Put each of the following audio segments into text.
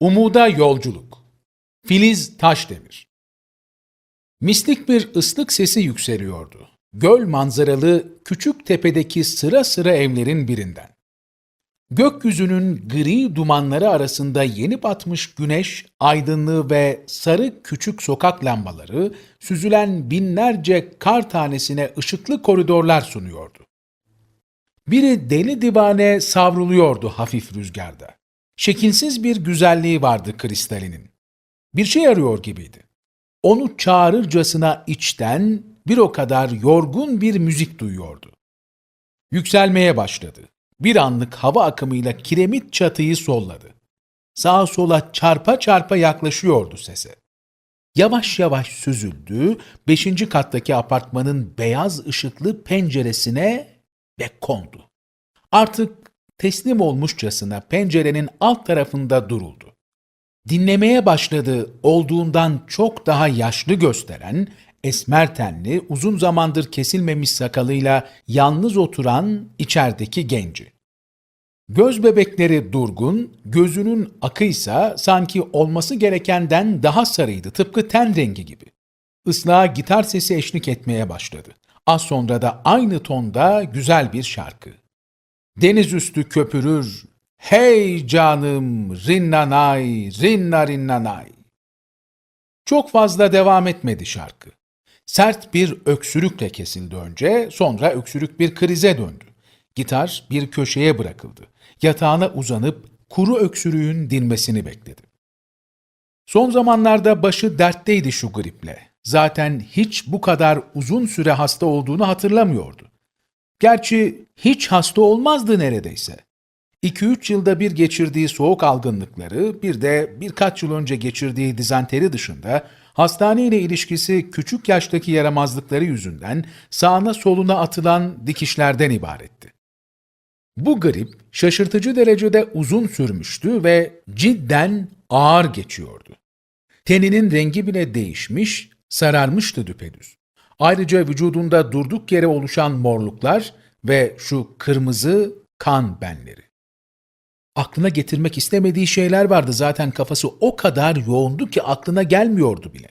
Umuda Yolculuk Filiz Taşdemir Mistik bir ıslık sesi yükseliyordu. Göl manzaralı küçük tepedeki sıra sıra evlerin birinden. Gökyüzünün gri dumanları arasında yeni batmış güneş, aydınlığı ve sarı küçük sokak lambaları süzülen binlerce kar tanesine ışıklı koridorlar sunuyordu. Biri deli divane savruluyordu hafif rüzgarda. Şekilsiz bir güzelliği vardı kristalinin. Bir şey arıyor gibiydi. Onu çağırırcasına içten bir o kadar yorgun bir müzik duyuyordu. Yükselmeye başladı. Bir anlık hava akımıyla kiremit çatıyı solladı. Sağa sola çarpa çarpa yaklaşıyordu sese. Yavaş yavaş süzüldü, beşinci kattaki apartmanın beyaz ışıklı penceresine ve kondu. Artık teslim olmuşçasına pencerenin alt tarafında duruldu. Dinlemeye başladı olduğundan çok daha yaşlı gösteren, esmer tenli, uzun zamandır kesilmemiş sakalıyla yalnız oturan içerideki genci. Göz bebekleri durgun, gözünün akıysa sanki olması gerekenden daha sarıydı, tıpkı ten rengi gibi. Islağa gitar sesi eşlik etmeye başladı. Az sonra da aynı tonda güzel bir şarkı. Deniz üstü köpürür, hey canım rinnanay, rinna rinnanay. Çok fazla devam etmedi şarkı. Sert bir öksürükle kesildi önce, sonra öksürük bir krize döndü. Gitar bir köşeye bırakıldı. Yatağına uzanıp kuru öksürüğün dinmesini bekledi. Son zamanlarda başı dertteydi şu griple. Zaten hiç bu kadar uzun süre hasta olduğunu hatırlamıyordu. Gerçi hiç hasta olmazdı neredeyse. 2-3 yılda bir geçirdiği soğuk algınlıkları, bir de birkaç yıl önce geçirdiği dizanteri dışında hastane ile ilişkisi küçük yaştaki yaramazlıkları yüzünden sağına soluna atılan dikişlerden ibaretti. Bu grip şaşırtıcı derecede uzun sürmüştü ve cidden ağır geçiyordu. Teninin rengi bile değişmiş, sararmıştı düpedüz. Ayrıca vücudunda durduk yere oluşan morluklar ve şu kırmızı kan benleri. Aklına getirmek istemediği şeyler vardı zaten kafası o kadar yoğundu ki aklına gelmiyordu bile.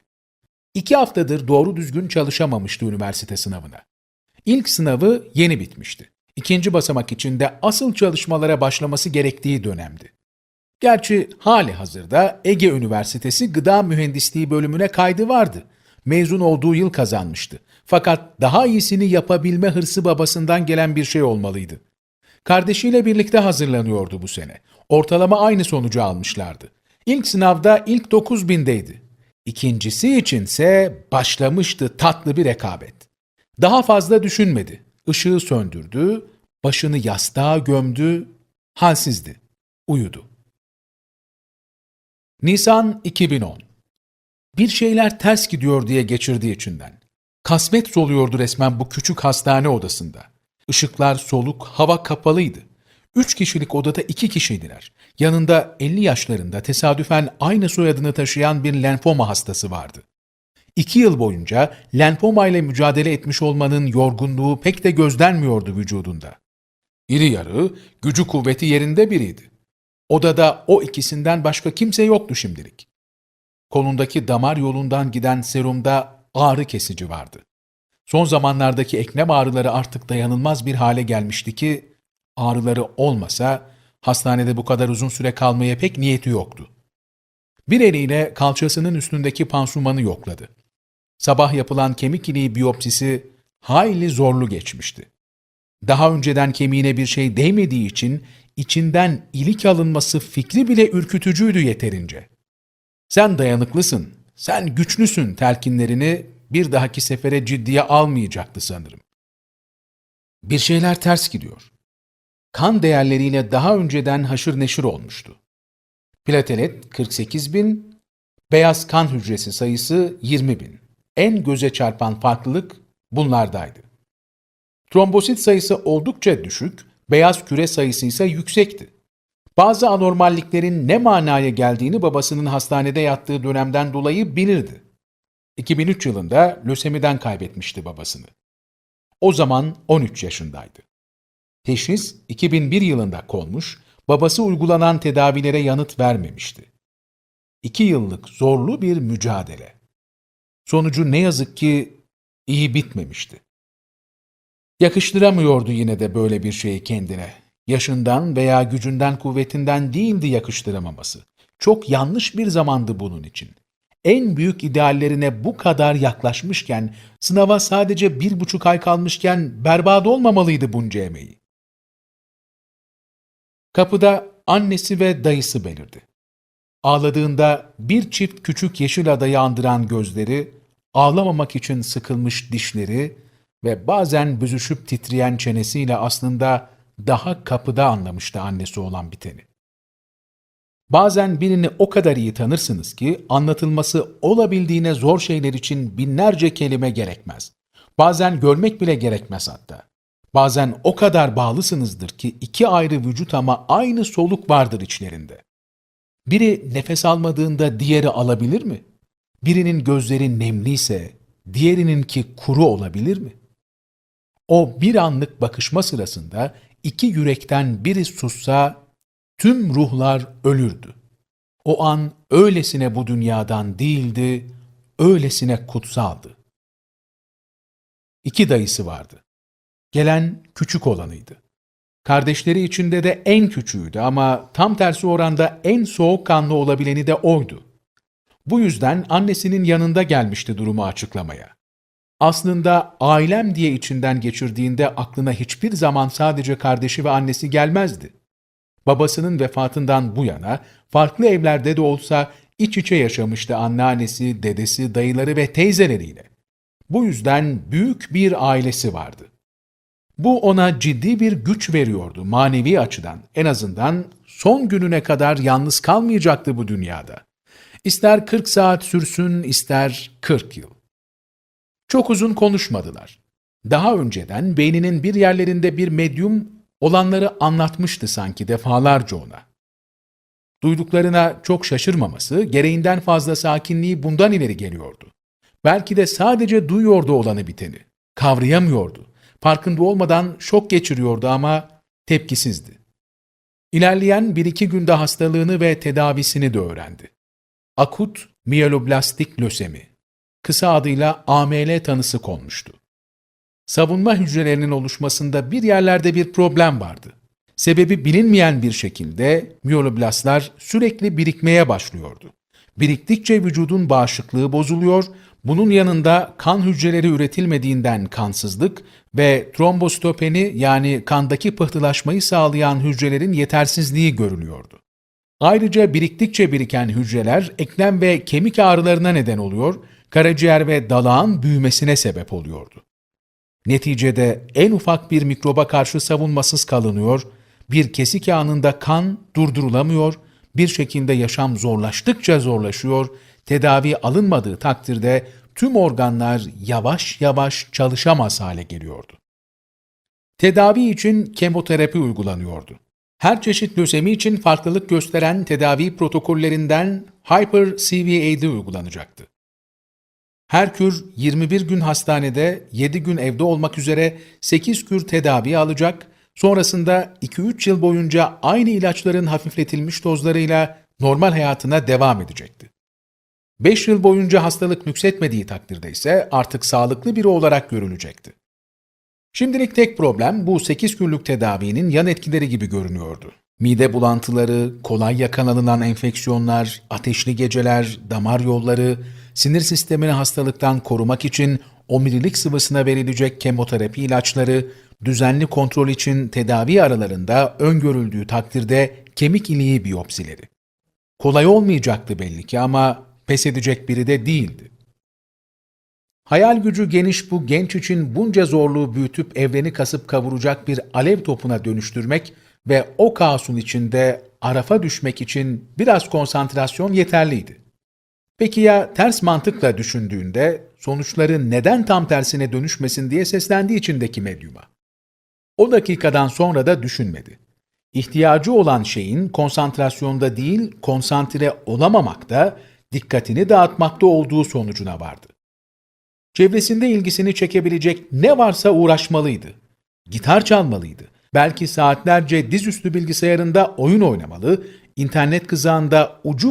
İki haftadır doğru düzgün çalışamamıştı üniversite sınavına. İlk sınavı yeni bitmişti. İkinci basamak için de asıl çalışmalara başlaması gerektiği dönemdi. Gerçi hali hazırda Ege Üniversitesi Gıda Mühendisliği bölümüne kaydı vardı. Mezun olduğu yıl kazanmıştı. Fakat daha iyisini yapabilme hırsı babasından gelen bir şey olmalıydı. Kardeşiyle birlikte hazırlanıyordu bu sene. Ortalama aynı sonucu almışlardı. İlk sınavda ilk 9000'deydi. İkincisi içinse başlamıştı tatlı bir rekabet. Daha fazla düşünmedi. Işığı söndürdü, başını yastığa gömdü, halsizdi. Uyudu. Nisan 2010 Bir şeyler ters gidiyor diye geçirdi içinden. Kasvet soluyordu resmen bu küçük hastane odasında. Işıklar soluk, hava kapalıydı. Üç kişilik odada iki kişiydiler. Yanında 50 yaşlarında tesadüfen aynı soyadını taşıyan bir lenfoma hastası vardı. İki yıl boyunca lenfoma ile mücadele etmiş olmanın yorgunluğu pek de gözlenmiyordu vücudunda. İri yarı, gücü kuvveti yerinde biriydi. Odada o ikisinden başka kimse yoktu şimdilik. Kolundaki damar yolundan giden serumda ağrı kesici vardı. Son zamanlardaki eklem ağrıları artık dayanılmaz bir hale gelmişti ki ağrıları olmasa hastanede bu kadar uzun süre kalmaya pek niyeti yoktu. Bir eliyle kalçasının üstündeki pansumanı yokladı. Sabah yapılan kemik iliği biyopsisi hayli zorlu geçmişti. Daha önceden kemiğine bir şey değmediği için içinden ilik alınması fikri bile ürkütücüydü yeterince. Sen dayanıklısın, sen güçlüsün telkinlerini bir dahaki sefere ciddiye almayacaktı sanırım. Bir şeyler ters gidiyor. Kan değerleriyle daha önceden haşır neşir olmuştu. Platelet 48 bin, beyaz kan hücresi sayısı 20 bin. En göze çarpan farklılık bunlardaydı. Trombosit sayısı oldukça düşük, beyaz küre sayısı ise yüksekti. Bazı anormalliklerin ne manaya geldiğini babasının hastanede yattığı dönemden dolayı bilirdi. 2003 yılında lösemiden kaybetmişti babasını. O zaman 13 yaşındaydı. Teşhis 2001 yılında konmuş, babası uygulanan tedavilere yanıt vermemişti. İki yıllık zorlu bir mücadele. Sonucu ne yazık ki iyi bitmemişti. Yakıştıramıyordu yine de böyle bir şeyi kendine. Yaşından veya gücünden kuvvetinden değildi yakıştıramaması. Çok yanlış bir zamandı bunun için. En büyük ideallerine bu kadar yaklaşmışken, sınava sadece bir buçuk ay kalmışken berbat olmamalıydı bunca emeği. Kapıda annesi ve dayısı belirdi. Ağladığında bir çift küçük yeşil adayı andıran gözleri, ağlamamak için sıkılmış dişleri ve bazen büzüşüp titreyen çenesiyle aslında daha kapıda anlamıştı annesi olan biteni. Bazen birini o kadar iyi tanırsınız ki anlatılması olabildiğine zor şeyler için binlerce kelime gerekmez. Bazen görmek bile gerekmez hatta. Bazen o kadar bağlısınızdır ki iki ayrı vücut ama aynı soluk vardır içlerinde. Biri nefes almadığında diğeri alabilir mi? Birinin gözleri nemliyse diğerininki kuru olabilir mi? O bir anlık bakışma sırasında iki yürekten biri sussa tüm ruhlar ölürdü. O an öylesine bu dünyadan değildi, öylesine kutsaldı. İki dayısı vardı. Gelen küçük olanıydı. Kardeşleri içinde de en küçüğüydü ama tam tersi oranda en soğukkanlı olabileni de oydu. Bu yüzden annesinin yanında gelmişti durumu açıklamaya. Aslında ailem diye içinden geçirdiğinde aklına hiçbir zaman sadece kardeşi ve annesi gelmezdi. Babasının vefatından bu yana farklı evlerde de olsa iç içe yaşamıştı anneannesi, dedesi, dayıları ve teyzeleriyle. Bu yüzden büyük bir ailesi vardı. Bu ona ciddi bir güç veriyordu manevi açıdan. En azından son gününe kadar yalnız kalmayacaktı bu dünyada. İster 40 saat sürsün, ister 40 yıl. Çok uzun konuşmadılar. Daha önceden beyninin bir yerlerinde bir medyum olanları anlatmıştı sanki defalarca ona. Duyduklarına çok şaşırmaması, gereğinden fazla sakinliği bundan ileri geliyordu. Belki de sadece duyuyordu olanı biteni. Kavrayamıyordu. Farkında olmadan şok geçiriyordu ama tepkisizdi. İlerleyen bir iki günde hastalığını ve tedavisini de öğrendi. Akut miyeloblastik lösemi, kısa adıyla AML tanısı konmuştu. Savunma hücrelerinin oluşmasında bir yerlerde bir problem vardı. Sebebi bilinmeyen bir şekilde miyeloblastlar sürekli birikmeye başlıyordu. Biriktikçe vücudun bağışıklığı bozuluyor, bunun yanında kan hücreleri üretilmediğinden kansızlık ve trombostopeni yani kandaki pıhtılaşmayı sağlayan hücrelerin yetersizliği görülüyordu. Ayrıca biriktikçe biriken hücreler eklem ve kemik ağrılarına neden oluyor, karaciğer ve dalağın büyümesine sebep oluyordu. Neticede en ufak bir mikroba karşı savunmasız kalınıyor, bir kesik anında kan durdurulamıyor, bir şekilde yaşam zorlaştıkça zorlaşıyor, tedavi alınmadığı takdirde tüm organlar yavaş yavaş çalışamaz hale geliyordu. Tedavi için kemoterapi uygulanıyordu. Her çeşit lösemi için farklılık gösteren tedavi protokollerinden Hyper-CVA'de uygulanacaktı. Her kür 21 gün hastanede, 7 gün evde olmak üzere 8 kür tedavi alacak, sonrasında 2-3 yıl boyunca aynı ilaçların hafifletilmiş dozlarıyla normal hayatına devam edecekti. 5 yıl boyunca hastalık nüksetmediği takdirde ise artık sağlıklı biri olarak görülecekti. Şimdilik tek problem bu 8 günlük tedavinin yan etkileri gibi görünüyordu. Mide bulantıları, kolay yakalanılan enfeksiyonlar, ateşli geceler, damar yolları, sinir sistemini hastalıktan korumak için omurilik sıvısına verilecek kemoterapi ilaçları, düzenli kontrol için tedavi aralarında öngörüldüğü takdirde kemik iliği biyopsileri. Kolay olmayacaktı belli ki ama pes edecek biri de değildi. Hayal gücü geniş bu genç için bunca zorluğu büyütüp evreni kasıp kavuracak bir alev topuna dönüştürmek ve o kaosun içinde arafa düşmek için biraz konsantrasyon yeterliydi. Peki ya ters mantıkla düşündüğünde sonuçları neden tam tersine dönüşmesin diye seslendiği içindeki medyuma? O dakikadan sonra da düşünmedi. İhtiyacı olan şeyin konsantrasyonda değil, konsantre olamamakta, dikkatini dağıtmakta olduğu sonucuna vardı. Çevresinde ilgisini çekebilecek ne varsa uğraşmalıydı. Gitar çalmalıydı. Belki saatlerce dizüstü bilgisayarında oyun oynamalı, internet kızağında ucu